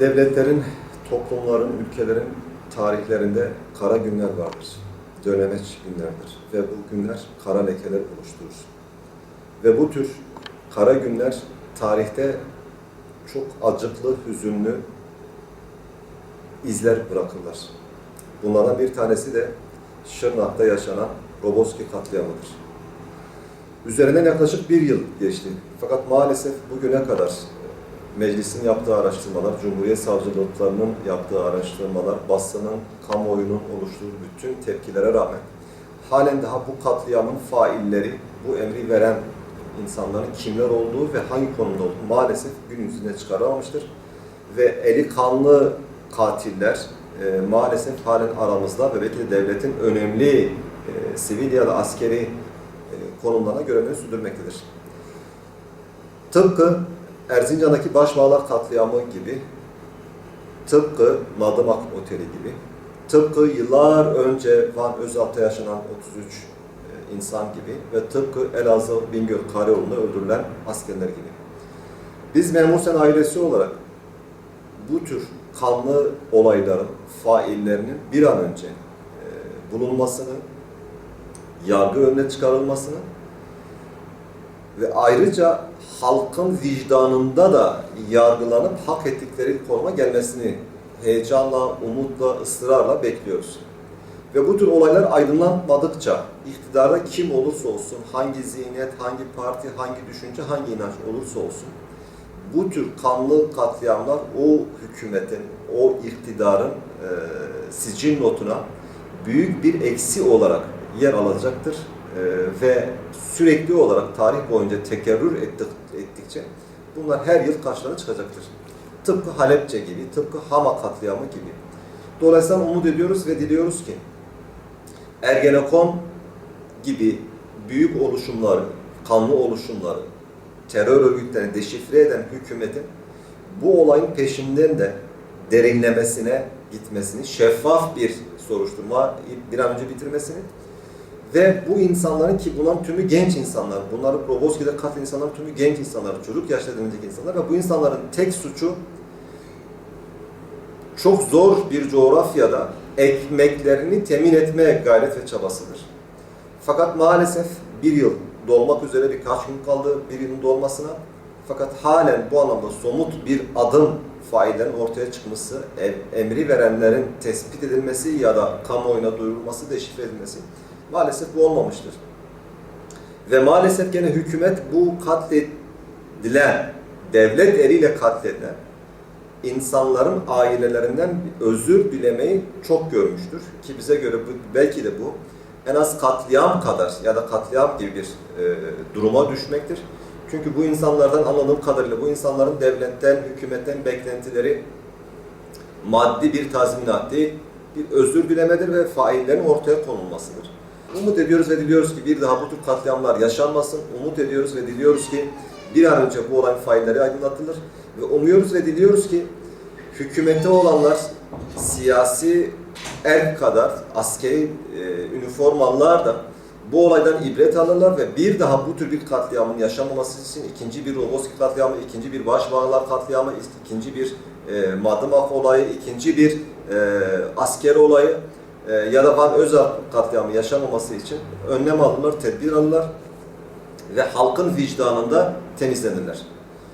Devletlerin, toplumların, ülkelerin tarihlerinde kara günler vardır. Dönemeç günlerdir. Ve bu günler kara lekeler oluşturur. Ve bu tür kara günler tarihte çok acıklı, hüzünlü izler bırakırlar. Bunlardan bir tanesi de Şırnak'ta yaşanan Roboski katliamıdır. Üzerinden yaklaşık bir yıl geçti. Fakat maalesef bugüne kadar meclisin yaptığı araştırmalar, Cumhuriyet Savcılıklarının yaptığı araştırmalar, basının, kamuoyunun oluşturduğu bütün tepkilere rağmen halen daha bu katliamın failleri, bu emri veren insanların kimler olduğu ve hangi konumda olduğu maalesef gün yüzüne çıkarılmamıştır. Ve eli kanlı katiller e, maalesef halen aramızda ve belki de devletin önemli e, sivil ya da askeri e, konumlarına görevini sürdürmektedir. Tıpkı Erzincan'daki Başbağlar katliamı gibi, tıpkı Madımak Oteli gibi, tıpkı yıllar önce Van Özalp'ta yaşanan 33 e, insan gibi ve tıpkı Elazığ Bingöl Karayolu'nda öldürülen askerler gibi. Biz Memursen ailesi olarak bu tür kanlı olayların faillerinin bir an önce e, bulunmasını, yargı önüne çıkarılmasını ve ayrıca halkın vicdanında da yargılanıp hak ettikleri konuma gelmesini heyecanla, umutla, ısrarla bekliyoruz. Ve bu tür olaylar aydınlanmadıkça iktidarda kim olursa olsun, hangi zihniyet, hangi parti, hangi düşünce, hangi inanç olursa olsun bu tür kanlı katliamlar o hükümetin, o iktidarın e, sicil notuna büyük bir eksi olarak yer alacaktır. E, ve sürekli olarak tarih boyunca tekerrür ettik, ettikçe bunlar her yıl karşılarına çıkacaktır. Tıpkı Halepçe gibi, tıpkı Hama katliamı gibi. Dolayısıyla umut ediyoruz ve diliyoruz ki Ergenekon gibi büyük oluşumları, kanlı oluşumları, terör örgütlerini deşifre eden hükümetin bu olayın peşinden de derinlemesine gitmesini, şeffaf bir soruşturma bir an önce bitirmesini ve bu insanların ki bunların tümü genç insanlar, bunları Roboski'de katil insanların tümü genç insanlar, çocuk yaşta denilecek insanlar ve bu insanların tek suçu çok zor bir coğrafyada ekmeklerini temin etmeye gayret ve çabasıdır. Fakat maalesef bir yıl dolmak üzere birkaç gün kaldı bir yılın dolmasına. Fakat halen bu anlamda somut bir adım faillerin ortaya çıkması, em- emri verenlerin tespit edilmesi ya da kamuoyuna duyurulması, deşifre edilmesi maalesef bu olmamıştır. Ve maalesef gene hükümet bu katledilen, devlet eliyle katledilen insanların ailelerinden özür dilemeyi çok görmüştür. Ki bize göre bu, belki de bu en az katliam kadar ya da katliam gibi bir e, duruma düşmektir. Çünkü bu insanlardan anladığım kadarıyla bu insanların devletten, hükümetten beklentileri maddi bir tazminat değil, bir özür dilemedir ve faillerin ortaya konulmasıdır. Umut ediyoruz ve diliyoruz ki bir daha bu tür katliamlar yaşanmasın. Umut ediyoruz ve diliyoruz ki bir an önce bu olayın failleri aydınlatılır. Ve umuyoruz ve diliyoruz ki hükümette olanlar siyasi erk kadar askeri e, üniformalılar da bu olaydan ibret alırlar ve bir daha bu tür bir katliamın yaşanmaması için ikinci bir Roboski katliamı, ikinci bir Başbağlar katliamı, ikinci bir e, Madımak olayı, ikinci bir e, asker olayı e, ya da Van Özalp katliamı yaşanmaması için önlem alırlar, tedbir alırlar ve halkın vicdanında temizlenirler.